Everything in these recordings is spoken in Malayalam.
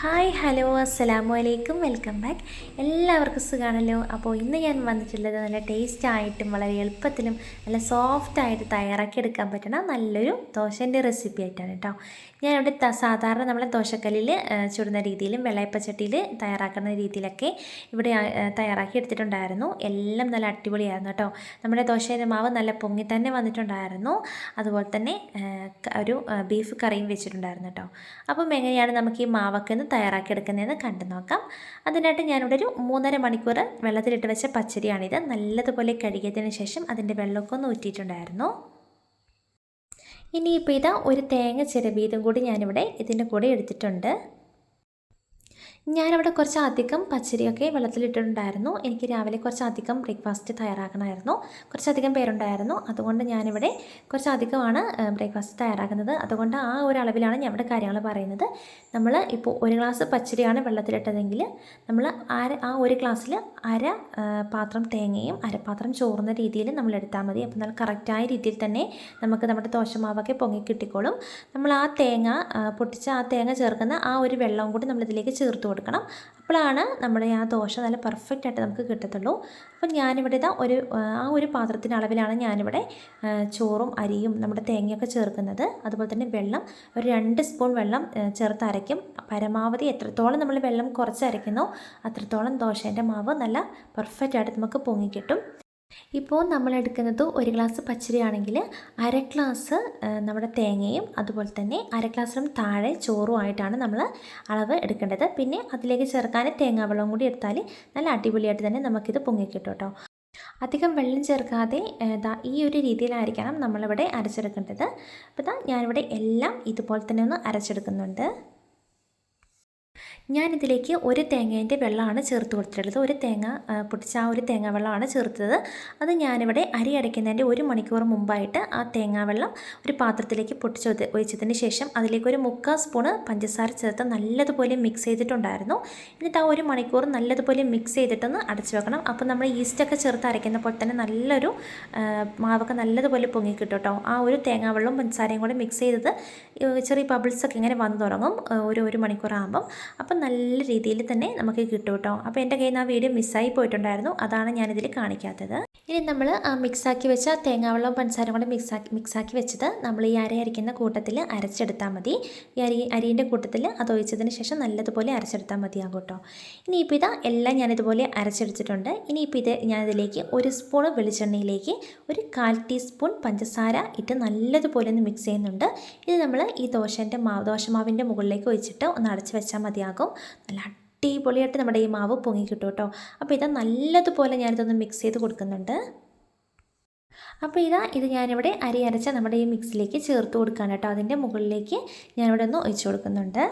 ഹായ് ഹലോ അസ്സലാമു അലൈക്കും. Welcome back. എല്ലാവർക്കും സുഖമാണല്ലോ അപ്പോൾ ഇന്ന് ഞാൻ വന്നിട്ടുള്ളത് നല്ല ടേസ്റ്റ് ആയിട്ടും വളരെ എളുപ്പത്തിലും നല്ല സോഫ്റ്റ് ആയിട്ട് തയ്യാറാക്കി എടുക്കാൻ പറ്റുന്ന നല്ലൊരു ദോശന്റെ റെസിപ്പി ആയിട്ടാണ് കേട്ടോ. ഞാനിവിടെ സാധാരണ നമ്മളെ ദോശക്കല്ലിൽ ചുടുന്ന രീതിയിലും വെള്ളയപ്പച്ചട്ടിയിൽ തയ്യാറാക്കുന്ന രീതിയിലൊക്കെ ഇവിടെ തയ്യാറാക്കി എടുത്തിട്ടുണ്ടായിരുന്നു. എല്ലാം നല്ല അടിപൊളിയായിരുന്നു കേട്ടോ. നമ്മുടെ ദോശയുടെ മാവ് നല്ല പൊങ്ങി തന്നെ വന്നിട്ടുണ്ടായിരുന്നു. അതുപോലെ തന്നെ ഒരു ബീഫ് കറിയും വെച്ചിട്ടുണ്ടായിരുന്നു കേട്ടോ. അപ്പം എങ്ങനെയാണ് നമുക്ക് ഈ മാവൊക്കെ ഒന്ന് തയ്യാറാക്കി എടുക്കുന്നതെന്ന് കണ്ടു നോക്കാം. അതിനായിട്ട് ഞാനിവിടെ ഒരു മൂന്നര മണിക്കൂർ വെള്ളത്തിലിട്ട് വെച്ച പച്ചരിയാണിത്. നല്ലതുപോലെ കഴുകിയതിന് ശേഷം അതിന്റെ വെള്ളമൊക്കെ ഒന്ന് ഊറ്റിയിട്ടുണ്ടായിരുന്നു. ഇനിയിപ്പോൾ ഇതാ ഒരു തേങ്ങ ചിരവിയതും കൂടി ഞാനിവിടെ ഇതിന്റെ കൂടെ എടുത്തിട്ടുണ്ട്. ഞാനവിടെ കുറച്ച് അധികം പച്ചരിയൊക്കെ വെള്ളത്തിലിട്ടിട്ടുണ്ടായിരുന്നു. എനിക്ക് രാവിലെ കുറച്ചധികം ബ്രേക്ക്ഫാസ്റ്റ് തയ്യാറാക്കണമായിരുന്നു. കുറച്ചധികം പേരുണ്ടായിരുന്നു. അതുകൊണ്ട് ഞാനിവിടെ കുറച്ച് അധികമാണ് ബ്രേക്ക്ഫാസ്റ്റ് തയ്യാറാക്കുന്നത്. അതുകൊണ്ട് ആ ഒരു അളവിലാണ് ഞാൻ ഇവിടെ കാര്യങ്ങൾ പറയുന്നത്. നമ്മൾ ഇപ്പോൾ ഒരു ഗ്ലാസ് പച്ചരിയാണ് വെള്ളത്തിലിട്ടതെങ്കിൽ നമ്മൾ അര ആ ഒരു ഗ്ലാസ്സിൽ അര പാത്രം തേങ്ങയും അരപാത്രം ചോറുന്ന രീതിയിൽ നമ്മൾ എടുത്താൽ മതി. അപ്പോൾ നല്ല കറക്റ്റായ രീതിയിൽ തന്നെ നമുക്ക് നമ്മുടെ ദോശമാവൊക്കെ പൊങ്ങി കിട്ടിക്കോളും. നമ്മൾ ആ തേങ്ങ പൊട്ടിച്ച ആ തേങ്ങ ചേർക്കുന്ന ആ ഒരു വെള്ളവും കൂടി നമ്മളിതിലേക്ക് ചേർത്ത് കൊടുക്കണം. അപ്പോഴാണ് നമ്മുടെ ആ ദോശ നല്ല പെർഫെക്റ്റ് ആയിട്ട് നമുക്ക് കിട്ടത്തുള്ളൂ. അപ്പം ഞാനിവിടെ ഇതാ ഒരു ആ, ഒരു പാത്രത്തിന്റെ അളവിലാണ് ഞാനിവിടെ ചോറും അരിയും നമ്മുടെ തേങ്ങയൊക്കെ ചേർക്കുന്നത്. അതുപോലെ തന്നെ വെള്ളം ഒരു രണ്ട് സ്പൂൺ വെള്ളം ചേർത്ത് അരയ്ക്കും. പരമാവധി എത്രത്തോളം നമ്മൾ വെള്ളം കുറച്ച് അരയ്ക്കുന്നോ അത്രത്തോളം ദോശേന്റെ മാവ് നല്ല പെർഫെക്റ്റ് ആയിട്ട് നമുക്ക് പൊങ്ങി കിട്ടും ഇപ്പോൾ നമ്മൾ എടുക്കുന്നത് ഒരു ഗ്ലാസ് പച്ചരി ആണെങ്കിൽ അര ഗ്ലാസ് നമ്മുടെ തേങ്ങയും അതുപോലെ തന്നെ അര ഗ്ലാസ്സിനും താഴെ ചോറുമായിട്ടാണ് നമ്മൾ അളവ് എടുക്കേണ്ടത്. പിന്നെ അതിലേക്ക് ചേർക്കാൻ തേങ്ങാവെള്ളം കൂടി എടുത്താൽ നല്ല അടിപൊളിയായിട്ട് തന്നെ നമുക്കിത് പൊങ്ങിക്കിട്ടും കേട്ടോ. അധികം വെള്ളം ചേർക്കാതെ ഈ ഒരു രീതിയിലായിരിക്കണം നമ്മളിവിടെ അരച്ചെടുക്കേണ്ടത്. അപ്പോൾ ഞാനിവിടെ എല്ലാം ഇതുപോലെ തന്നെ ഒന്ന് അരച്ചെടുക്കുന്നുണ്ട്. ഞാനിതിലേക്ക് ഒരു തേങ്ങേന്റെ വെള്ളമാണ് ചേർത്ത് കൊടുത്തിട്ടുള്ളത്. ഒരു തേങ്ങ പൊട്ടിച്ച ആ ഒരു തേങ്ങ വെള്ളമാണ് ചേർത്തത്. അത് ഞാനിവിടെ അരി അരയ്ക്കുന്നതിന്റെ ഒരു മണിക്കൂർ മുമ്പായിട്ട് ആ തേങ്ങാ വെള്ളം ഒരു പാത്രത്തിലേക്ക് പൊട്ടിച്ച് ഒഴിച്ചതിന് ശേഷം അതിലേക്ക് ഒരു മുക്കാൽ സ്പൂണ് പഞ്ചസാര ചേർത്ത് നല്ലതുപോലെ മിക്സ് ചെയ്തിട്ടുണ്ടായിരുന്നു. എന്നിട്ട് ആ ഒരു മണിക്കൂർ നല്ലതുപോലെ മിക്സ് ചെയ്തിട്ടൊന്ന് അടച്ചു വെക്കണം. അപ്പോൾ നമ്മൾ ഈസ്റ്റൊക്കെ ചേർത്ത് അരയ്ക്കുന്ന പോലെ തന്നെ നല്ലൊരു മാവൊക്കെ നല്ലതുപോലെ പൊങ്ങി കിട്ടും. ആ ഒരു തേങ്ങാ വെള്ളവും പഞ്ചസാരയും കൂടെ മിക്സ് ചെയ്തത് ചെറിയ ബബിൾസൊക്കെ ഇങ്ങനെ വന്നു തുടങ്ങും ഒരു ഒരു മണിക്കൂർ ആകുമ്പം നല്ല രീതിയിൽ തന്നെ നമുക്ക് കിട്ടും കേട്ടോ. അപ്പോൾ എന്റെ കയ്യിൽ നിന്ന് ആ വീഡിയോ മിസ്സായി പോയിട്ടുണ്ടായിരുന്നു. അതാണ് ഞാനിതിൽ കാണിക്കാത്തത്. ഇനി നമ്മൾ മിക്സാക്കി വെച്ച തേങ്ങാവെള്ളവും പഞ്ചസാരയും കൂടെ മിക്സാക്കി മിക്സാക്കി വെച്ചത് നമ്മൾ ഈ അര അരയ്ക്കുന്ന കൂട്ടത്തിൽ അരച്ചെടുത്താൽ മതി. ഈ അരി അരിന്റെ കൂട്ടത്തിൽ അത് ഒഴിച്ചതിന് ശേഷം നല്ലതുപോലെ അരച്ചെടുത്താൽ മതിയാകും കേട്ടോ ഇനിയിപ്പോൾ ഇതാ എല്ലാം ഞാനിതുപോലെ അരച്ചെടുത്തിട്ടുണ്ട്. ഇനിയിപ്പോൾ ഇത് ഞാനിതിലേക്ക് ഒരു സ്പൂൺ വെളിച്ചെണ്ണയിലേക്ക് ഒരു കാൽ ടീസ്പൂൺ പഞ്ചസാര ഇട്ട് നല്ലതുപോലെ ഒന്ന് മിക്സ് ചെയ്യുന്നുണ്ട്. ഇത് നമ്മൾ ഈ ദോശന്റെ മാവ് ദോശമാവിന്റെ മുകളിലേക്ക് ഒഴിച്ചിട്ട് ഒന്ന് അടച്ച് വെച്ചാൽ മതിയാകും. നല്ല അടിപൊളിയായിട്ട് നമ്മുടെ ഈ മാവ് പൊങ്ങി കിട്ടും കേട്ടോ. അപ്പോൾ ഇത് നല്ലതുപോലെ ഞാനിതൊന്ന് മിക്സ് ചെയ്ത് കൊടുക്കുന്നുണ്ട്. അപ്പോൾ ഇതാ ഇത് ഞാനിവിടെ അരി അരച്ച നമ്മുടെ ഈ മിക്സിലേക്ക് ചേർത്ത് കൊടുക്കുകയാണ് കേട്ടോ. അതിന്റെ മുകളിലേക്ക് ഞാനിവിടെ ഒന്ന് ഒഴിച്ചു കൊടുക്കുന്നുണ്ട്.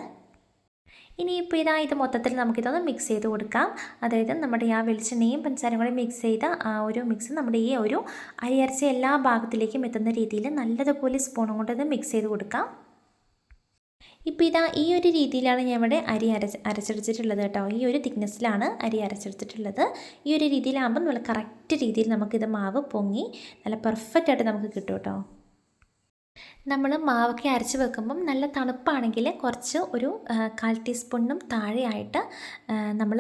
ഇനിയിപ്പോൾ ഇതാ ഇത് മൊത്തത്തിൽ നമുക്കിതൊന്ന് മിക്സ് ചെയ്ത് കൊടുക്കാം. അതായത് നമ്മുടെ ആ വെളിച്ചെണ്ണയും പഞ്ചസാരയും കൂടി മിക്സ് ചെയ്ത ആ ഒരു മിക്സ് നമ്മുടെ ഈ ഒരു അരി അരച്ച എല്ലാ ഭാഗത്തിലേക്കും എത്തുന്ന രീതിയിൽ നല്ലതുപോലെ സ്പൂണും കൊണ്ടൊന്ന് മിക്സ് ചെയ്ത് കൊടുക്കാം. ഇപ്പോൾ ഇതാ ഈ ഒരു രീതിയിലാണ് ഞാൻ ഇവിടെ അരി അരച്ച് അരച്ചെടുത്തിട്ടുള്ളത് കേട്ടോ. ഈ ഒരു തിക്നെസ്സിലാണ് അരി അരച്ചെടുത്തിട്ടുള്ളത്. ഈ ഒരു രീതിയിലാകുമ്പോൾ നമ്മൾ കറക്റ്റ് രീതിയിൽ നമുക്കിത് മാവ് പൊങ്ങി നല്ല പെർഫെക്റ്റ് ആയിട്ട് നമുക്ക് കിട്ടും കേട്ടോ. നമ്മൾ മാവൊക്കെ അരച്ച് വെക്കുമ്പം നല്ല തണുപ്പാണെങ്കിൽ കുറച്ച് ഒരു കാൽ ടീസ്പൂണിനും താഴെയായിട്ട് നമ്മൾ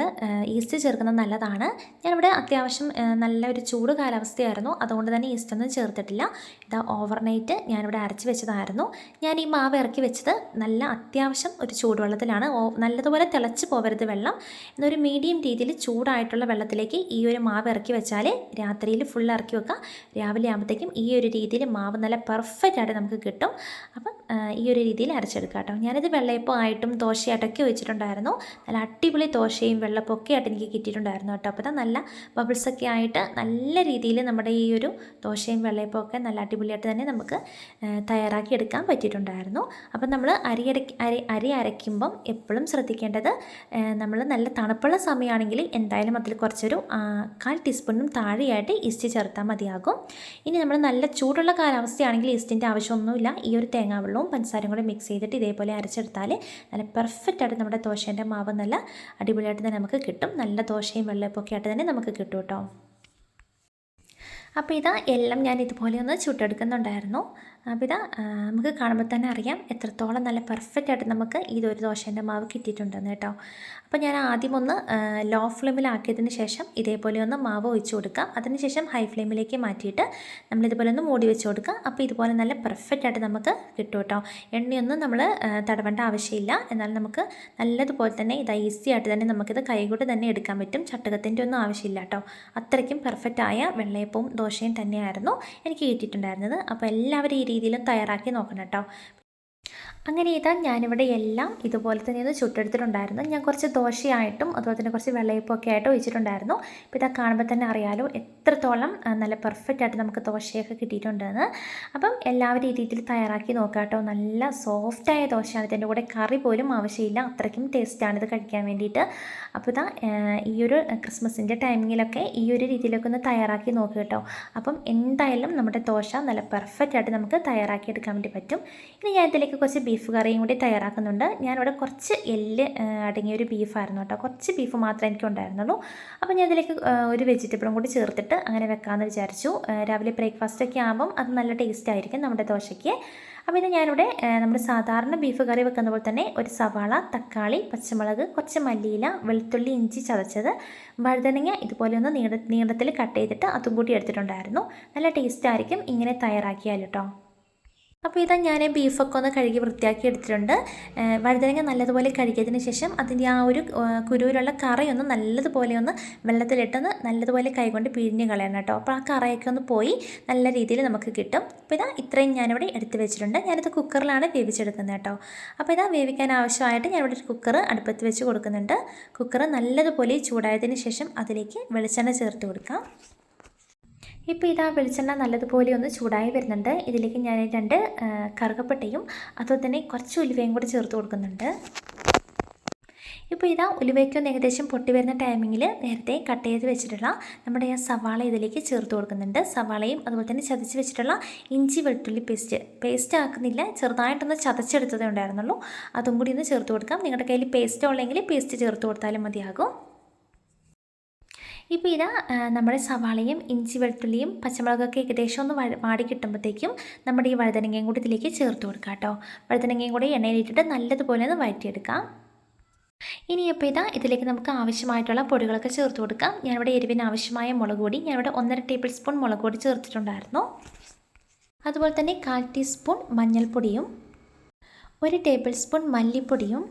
ഈസ്റ്റ് ചേർക്കുന്നത് നല്ലതാണ്. ഞാനിവിടെ അത്യാവശ്യം നല്ല ഒരു ചൂട് കാലാവസ്ഥയായിരുന്നു. അതുകൊണ്ട് തന്നെ ഈസ്റ്റൊന്നും ചേർത്തിട്ടില്ല. ഇതാ ഓവർനൈറ്റ് ഞാനിവിടെ അരച്ച് വെച്ചതായിരുന്നു. ഞാൻ ഈ മാവ് ഇറക്കി വെച്ചത് നല്ല അത്യാവശ്യം ഒരു ചൂടുവെള്ളത്തിലാണ്. നല്ലതുപോലെ തിളച്ച് പോകരുത് വെള്ളം. എന്നൊരു മീഡിയം രീതിയിൽ ചൂടായിട്ടുള്ള വെള്ളത്തിലേക്ക് ഈ ഒരു മാവ് ഇറക്കി വെച്ചാൽ രാത്രിയിൽ ഫുൾ ഇറക്കി വെക്കുക രാവിലെ ആകുമ്പോഴത്തേക്കും ഈ ഒരു രീതിയിൽ മാവ് നല്ല പെർഫെക്റ്റ് ആയിട്ട് നമുക്ക് കിട്ടും. അപ്പം ഈ ഒരു രീതിയിൽ അരച്ചെടുക്കുക കേട്ടോ. ഞാനിത് വെള്ളയപ്പം ആയിട്ടും ദോശയായിട്ടൊക്കെ വെച്ചിട്ടുണ്ടായിരുന്നു. നല്ല അടിപൊളി ദോശയും വെള്ളപ്പൊക്കെ ആയിട്ട് എനിക്ക് കിട്ടിയിട്ടുണ്ടായിരുന്നു കേട്ടോ. അപ്പോൾ നല്ല ബബിൾസൊക്കെ ആയിട്ട് നല്ല രീതിയിൽ നമ്മുടെ ഈ ഒരു ദോശയും വെള്ളയപ്പം ഒക്കെ നല്ല അടിപൊളിയായിട്ട് തന്നെ നമുക്ക് തയ്യാറാക്കി എടുക്കാൻ പറ്റിയിട്ടുണ്ടായിരുന്നു. അപ്പം നമ്മൾ അരി അരക്കി അരി അരി അരയ്ക്കുമ്പം എപ്പോഴും ശ്രദ്ധിക്കേണ്ടത് നമ്മൾ നല്ല തണുപ്പുള്ള സമയമാണെങ്കിൽ എന്തായാലും അതിൽ കുറച്ചൊരു കാൽ ടീസ്പൂണിനും താഴെയായിട്ട് ഈസ്റ്റ് ചേർത്താൽ മതിയാകും. ഇനി നമ്മൾ നല്ല ചൂടുള്ള കാലാവസ്ഥയാണെങ്കിൽ ഈസ്റ്റിന്റെ ആവശ്യമൊന്നുമില്ല. ഈ ഒരു തേങ്ങാവെള്ളവും പഞ്ചസാരയും കൂടെ മിക്സ് ചെയ്തിട്ട് ഇതേപോലെ അരച്ചെടുത്താൽ നല്ല പെർഫെക്റ്റ് ആയിട്ട് നമ്മുടെ ദോശേന്റെ മാവ് നല്ല അടിപൊളിയായിട്ട് തന്നെ നമുക്ക് കിട്ടും. നല്ല ദോശയും വെള്ളപ്പൊക്കെ ആയിട്ട് തന്നെ നമുക്ക് കിട്ടും കേട്ടോ അപ്പോൾ ഇതാ എല്ലാം ഞാൻ ഇതുപോലെ ഒന്ന് ചുട്ടെടുക്കുന്നുണ്ടായിരുന്നു. അപ്പോൾ നമുക്ക് കാണുമ്പോൾ തന്നെ അറിയാം എത്രത്തോളം നല്ല പെർഫെക്റ്റ് ആയിട്ട് നമുക്ക് ഈ ഒരു ദോശേന്റെ മാവ് കിട്ടിയിട്ടുണ്ടെന്ന് കേട്ടോ. അപ്പോൾ ഞാൻ ആദ്യം ഒന്ന് ലോ ഫ്ലെയിമിലാക്കിയതിന് ശേഷം ഇതേപോലെ ഒന്ന് മാവ് ഒഴിച്ചു കൊടുക്കാം അതിനുശേഷം ഹൈ ഫ്ലെയിമിലേക്ക് മാറ്റിയിട്ട് നമ്മളിതുപോലെ ഒന്ന് മൂടി വെച്ച് കൊടുക്കാം അപ്പോൾ ഇതുപോലെ നല്ല പെർഫെക്റ്റ് ആയിട്ട് നമുക്ക് കിട്ടും കേട്ടോ. എണ്ണയൊന്നും നമ്മൾ തടവേണ്ട ആവശ്യമില്ല. എന്നാൽ നമുക്ക് നല്ലതുപോലെ തന്നെ ഇത് ഈസി ആയിട്ട് തന്നെ നമുക്കിത് കൈകൊണ്ട് തന്നെ എടുക്കാൻ പറ്റും. ചട്ടകത്തിന്റെ ഒന്നും ആവശ്യമില്ല കേട്ടോ. അത്രയ്ക്കും പെർഫെക്റ്റ് ആയ വെള്ളയപ്പവും ദോശയും തന്നെയായിരുന്നു എനിക്ക് കിട്ടിയിട്ടുണ്ടായിരുന്നത്. അപ്പോൾ എല്ലാവരും ഈ രീതിയിലും തയ്യാറാക്കി നോക്കണം കേട്ടോ. അങ്ങനെ ഇതാ ഞാനിവിടെ എല്ലാം ഇതുപോലെ തന്നെ ഒന്ന് ചുട്ടെടുത്തിട്ടുണ്ടായിരുന്നു. ഞാൻ കുറച്ച് ദോശയായിട്ടും അതുപോലെ തന്നെ കുറച്ച് വെള്ളയപ്പൊക്കെ ആയിട്ട് ഒഴിച്ചിട്ടുണ്ടായിരുന്നു. അപ്പോൾ ഇതാ കാണുമ്പോൾ തന്നെ അറിയാലോ എത്രത്തോളം നല്ല പെർഫെക്റ്റ് ആയിട്ട് നമുക്ക് ദോശയൊക്കെ കിട്ടിയിട്ടുണ്ടെന്ന്. അപ്പം എല്ലാവരും ഈ രീതിയിൽ തയ്യാറാക്കി നോക്കാട്ടോ കേട്ടോ. നല്ല സോഫ്റ്റായ ദോശയാണ്. ഇതിന്റെ കൂടെ കറി പോലും ആവശ്യമില്ല. അത്രയ്ക്കും ടേസ്റ്റാണ് ഇത് കഴിക്കാൻ വേണ്ടിയിട്ട്. അപ്പോൾ ഇതാ ഈ ഒരു ക്രിസ്മസിന്റെ ടൈമിങ്ങിലൊക്കെ ഈ ഒരു രീതിയിലൊക്കെ ഒന്ന് തയ്യാറാക്കി നോക്കുക കേട്ടോ. അപ്പം എന്തായാലും നമ്മുടെ ദോശ നല്ല പെർഫെക്റ്റ് ആയിട്ട് നമുക്ക് തയ്യാറാക്കി എടുക്കാൻ വേണ്ടി പറ്റും. ഇനി ഞാൻ ഇതിലേക്ക് കുറച്ച് ബീഫ് കറിയും കൂടി തയ്യാറാക്കുന്നുണ്ട്. ഞാനിവിടെ കുറച്ച് എല്ല് അടങ്ങിയ ഒരു ബീഫായിരുന്നു കേട്ടോ. കുറച്ച് ബീഫ് മാത്രമേ എനിക്ക് ഉണ്ടായിരുന്നുള്ളൂ അപ്പോൾ ഞാൻ ഇതിലേക്ക് ഒരു വെജിറ്റബിളും കൂടി ചേർത്തിട്ട് അങ്ങനെ വെക്കാമെന്ന് വിചാരിച്ചു. രാവിലെ ബ്രേക്ക്ഫാസ്റ്റൊക്കെ ആകുമ്പം അത് നല്ല ടേസ്റ്റ് ആയിരിക്കും നമ്മുടെ ദോശയ്ക്ക്. അപ്പോൾ ഇത് ഞാനിവിടെ നമ്മുടെ സാധാരണ ബീഫ് കറി വെക്കുന്ന പോലെ തന്നെ ഒരു സവാള തക്കാളി പച്ചമുളക് കുറച്ച് മല്ലിയില വെളുത്തുള്ളി ഇഞ്ചി ചതച്ചത് വഴുതനങ്ങ ഇതുപോലെ ഒന്ന് നീള നീളത്തിൽ കട്ട് ചെയ്തിട്ട് അതും കൂടി എടുത്തിട്ടുണ്ടായിരുന്നു. നല്ല ടേസ്റ്റ് ആയിരിക്കും ഇങ്ങനെ തയ്യാറാക്കിയാൽ കേട്ടോ അപ്പോൾ ഇതാ ഞാൻ ബീഫൊക്കെ ഒന്ന് കഴുകി വൃത്തിയാക്കി എടുത്തിട്ടുണ്ട്. വഴുതനങ്ങ നല്ലതുപോലെ കഴുകിയതിന് ശേഷം അതിന്റെ ആ ഒരു കുരുവിലുള്ള കറയൊന്ന് നല്ലതുപോലെ ഒന്ന് വെള്ളത്തിലിട്ടൊന്ന് നല്ലതുപോലെ കൈകൊണ്ട് പിഴിഞ്ഞ് കളയണം കേട്ടോ. അപ്പോൾ ആ കറയൊക്കെ ഒന്ന് പോയി നല്ല രീതിയിൽ നമുക്ക് കിട്ടും. അപ്പോൾ ഇതാ ഇത്രയും ഞാനിവിടെ എടുത്ത് വെച്ചിട്ടുണ്ട്. ഞാനിത് കുക്കറിലാണ് വേവിച്ചെടുക്കുന്നത് കേട്ടോ. അപ്പോൾ ഇതാ വേവിക്കാൻ ആവശ്യമായിട്ട് ഞാനിവിടെ ഒരു കുക്കർ അടുപ്പത്ത് വെച്ച് കൊടുക്കുന്നുണ്ട്. കുക്കർ നല്ലതുപോലെ ചൂടായതിന് ശേഷം അതിലേക്ക് വെളിച്ചെണ്ണ ചേർത്ത് കൊടുക്കാം. ഇപ്പോൾ ഇതാ വെളിച്ചെണ്ണ നല്ലതുപോലെ ഒന്ന് ചൂടായി വരുന്നുണ്ട്. ഇതിലേക്ക് ഞാൻ രണ്ട് കറുകപ്പട്ടയും അതുപോലെ തന്നെ കുറച്ച് ഉലുവയും കൂടി ചേർത്ത് കൊടുക്കുന്നുണ്ട്. ഇപ്പോൾ ഇതാ ഉലുവയ്ക്കൊന്ന് ഏകദേശം പൊട്ടി വരുന്ന ടൈമിങ്ങിൽ നേരത്തെ കട്ട് ചെയ്ത് വെച്ചിട്ടുള്ള നമ്മുടെ ആ സവാള ഇതിലേക്ക് ചേർത്ത് കൊടുക്കുന്നുണ്ട്. സവാളയും അതുപോലെ തന്നെ ചതച്ച് വെച്ചിട്ടുള്ള ഇഞ്ചി വെളുത്തുള്ളി പേസ്റ്റ് പേസ്റ്റ് ആക്കുന്നില്ല ചെറുതായിട്ടൊന്ന് ചതച്ചെടുത്തതേ ഉണ്ടായിരുന്നുള്ളൂ. അതും കൂടി ഒന്ന് ചേർത്ത് കൊടുക്കാം. നിങ്ങളുടെ കയ്യിൽ പേസ്റ്റ് ഉള്ളെങ്കിൽ പേസ്റ്റ് ചേർത്ത് കൊടുത്താലും മതിയാകും. ഇപ്പോൾ ഇതാ നമ്മുടെ സവാളയും ഇഞ്ചി വെളുത്തുള്ളിയും പച്ചമുളകൊക്കെ ഏകദേശം ഒന്ന് വാടി കിട്ടുമ്പോഴത്തേക്കും നമ്മുടെ ഈ വഴുതനങ്ങയും കൂടി ഇതിലേക്ക് ചേർത്ത് കൊടുക്കാം കേട്ടോ. വഴുതനങ്ങയും കൂടി എണ്ണയിലിട്ടിട്ട് നല്ലതുപോലെ ഒന്ന് വഴറ്റിയെടുക്കാം. ഇനി അപ്പോൾ ഇതാ ഇതിലേക്ക് നമുക്ക് ആവശ്യമായിട്ടുള്ള പൊടികളൊക്കെ ചേർത്ത് കൊടുക്കാം. ഞാനിവിടെ എരിവിന് ആവശ്യമായ മുളക് പൊടി ഞാനിവിടെ ഒന്നര ടേബിൾ സ്പൂൺ മുളക് പൊടി ചേർത്തിട്ടുണ്ടായിരുന്നു. അതുപോലെ തന്നെ കാൽ ടീസ്പൂൺ മഞ്ഞൾപ്പൊടിയും ഒരു ടേബിൾ സ്പൂൺ മല്ലിപ്പൊടിയും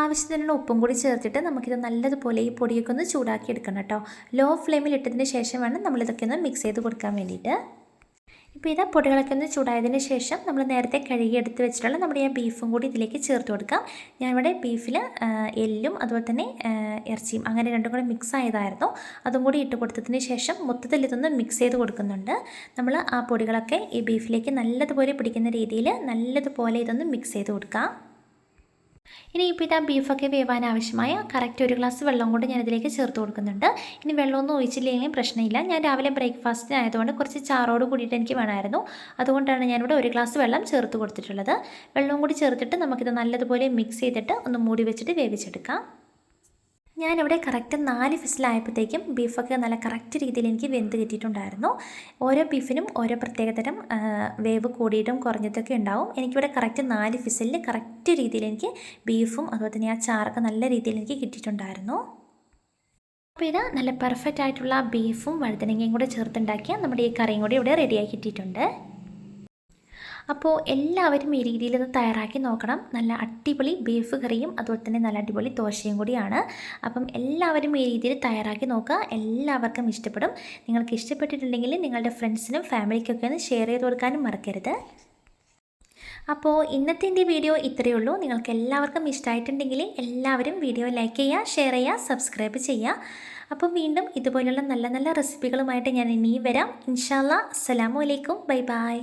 ആവശ്യത്തിനുള്ള ഉപ്പും കൂടി ചേർത്തിട്ട് നമുക്കിത് നല്ലതുപോലെ ഈ പൊടിയൊക്കെ ഒന്ന് ചൂടാക്കി എടുക്കണം കേട്ടോ. ലോ ഫ്ലെയിമിൽ ഇട്ടതിന് ശേഷം വേണം നമ്മളിതൊക്കെ ഒന്ന് മിക്സ് ചെയ്ത് കൊടുക്കാൻ വേണ്ടിയിട്ട്. ഇപ്പോൾ ഇതാ പൊടികളൊക്കെ ഒന്ന് ചൂടായതിന് ശേഷം നമ്മൾ നേരത്തെ കഴുകി എടുത്ത് വെച്ചിട്ടുള്ള നമ്മുടെ ആ ബീഫും കൂടി ഇതിലേക്ക് ചേർത്ത് കൊടുക്കാം. ഞാനിവിടെ ബീഫിൽ എല്ലും അതുപോലെ തന്നെ ഇറച്ചിയും അങ്ങനെ രണ്ടും കൂടെ മിക്സ് ആയതായിരുന്നു. അതും കൂടി ഇട്ട് കൊടുത്തതിന് ശേഷം മൊത്തത്തിൽ ഇതൊന്ന് മിക്സ് ചെയ്ത് കൊടുക്കുന്നുണ്ട്. നമ്മൾ ആ പൊടികളൊക്കെ ഈ ബീഫിലേക്ക് നല്ലതുപോലെ പിടിക്കുന്ന രീതിയിൽ നല്ലതുപോലെ ഇതൊന്ന് മിക്സ് ചെയ്ത് കൊടുക്കാം. ഇനി ഇപ്പോൾ ഇതാ ബീഫൊക്കെ വേവാൻ ആവശ്യമായ കറക്റ്റ് ഒരു ഗ്ലാസ് വെള്ളം കൊണ്ട് ഞാൻ ഇതിലേക്ക് ചേർത്ത് കൊടുക്കുന്നുണ്ട്. ഇനി വെള്ളമൊന്നും ഒഴിച്ചില്ലെങ്കിലും പ്രശ്നമില്ല. ഞാൻ രാവിലെ ബ്രേക്ക്ഫാസ്റ്റിന് ആയതുകൊണ്ട് കുറച്ച് ചാറോട് കൂടിയിട്ട് എനിക്ക് വേണമായിരുന്നു. അതുകൊണ്ടാണ് ഞാനിവിടെ ഒരു ഗ്ലാസ് വെള്ളം ചേർത്ത് കൊടുത്തിട്ടുള്ളത്. വെള്ളവും കൂടി ചേർത്തിട്ട് നമുക്കിത് നല്ലതുപോലെ മിക്സ് ചെയ്തിട്ട് ഒന്ന് മൂടി വെച്ചിട്ട് വേവിച്ചെടുക്കാം. ഞാനിവിടെ കറക്റ്റ് നാല് ഫിസിലായപ്പോഴത്തേക്കും ബീഫൊക്കെ നല്ല കറക്റ്റ് രീതിയിൽ എനിക്ക് വെന്ത് കിട്ടിയിട്ടുണ്ടായിരുന്നു. ഓരോ ബീഫിനും ഓരോ പ്രത്യേകതരം വേവ് കൂടിയിട്ടും കുറഞ്ഞതൊക്കെ ഉണ്ടാവും. എനിക്കിവിടെ കറക്റ്റ് നാല് ഫിസിലിൽ കറക്റ്റ് രീതിയിൽ എനിക്ക് ബീഫും അതുപോലെ തന്നെ ആ ചാറൊക്കെ നല്ല രീതിയിൽ എനിക്ക് കിട്ടിയിട്ടുണ്ടായിരുന്നു. അപ്പോൾ ഇത് നല്ല പെർഫെക്റ്റ് ആയിട്ടുള്ള ബീഫും വഴുതനങ്ങയും കൂടെ ചേർത്തുണ്ടാക്കിയ നമ്മുടെ ഈ കറിയും കൂടി ഇവിടെ റെഡിയാക്കി കിട്ടിയിട്ടുണ്ട്. അപ്പോൾ എല്ലാവരും ഈ രീതിയിൽ ഇത് തയ്യാറാക്കി നോക്കണം. നല്ല അടിപൊളി ബീഫ് കറിയും അതുപോലെ തന്നെ നല്ല അടിപൊളി ദോശയും കൂടിയാണ്. അപ്പം എല്ലാവരും ഈ രീതിയിൽ തയ്യാറാക്കി നോക്കുക. എല്ലാവർക്കും ഇഷ്ടപ്പെടും. നിങ്ങൾക്ക് ഇഷ്ടപ്പെട്ടിട്ടുണ്ടെങ്കിൽ നിങ്ങളുടെ ഫ്രണ്ട്സിനും ഫാമിലിക്കൊക്കെ ഒന്ന് ഷെയർ ചെയ്ത് കൊടുക്കാനും മറക്കരുത്. അപ്പോൾ ഇന്നത്തെ എന്റെ വീഡിയോ ഇത്രയേ ഉള്ളൂ. നിങ്ങൾക്ക് എല്ലാവർക്കും ഇഷ്ടമായിട്ടുണ്ടെങ്കിൽ എല്ലാവരും വീഡിയോ ലൈക്ക് ചെയ്യുക ഷെയർ ചെയ്യുക സബ്സ്ക്രൈബ് ചെയ്യുക. അപ്പോൾ വീണ്ടും ഇതുപോലുള്ള നല്ല നല്ല റെസിപ്പികളുമായിട്ട് ഞാൻ ഇനിയും വരാം. ഇൻഷാല്ല അസ്സലാമു അലൈക്കും. Bye bye.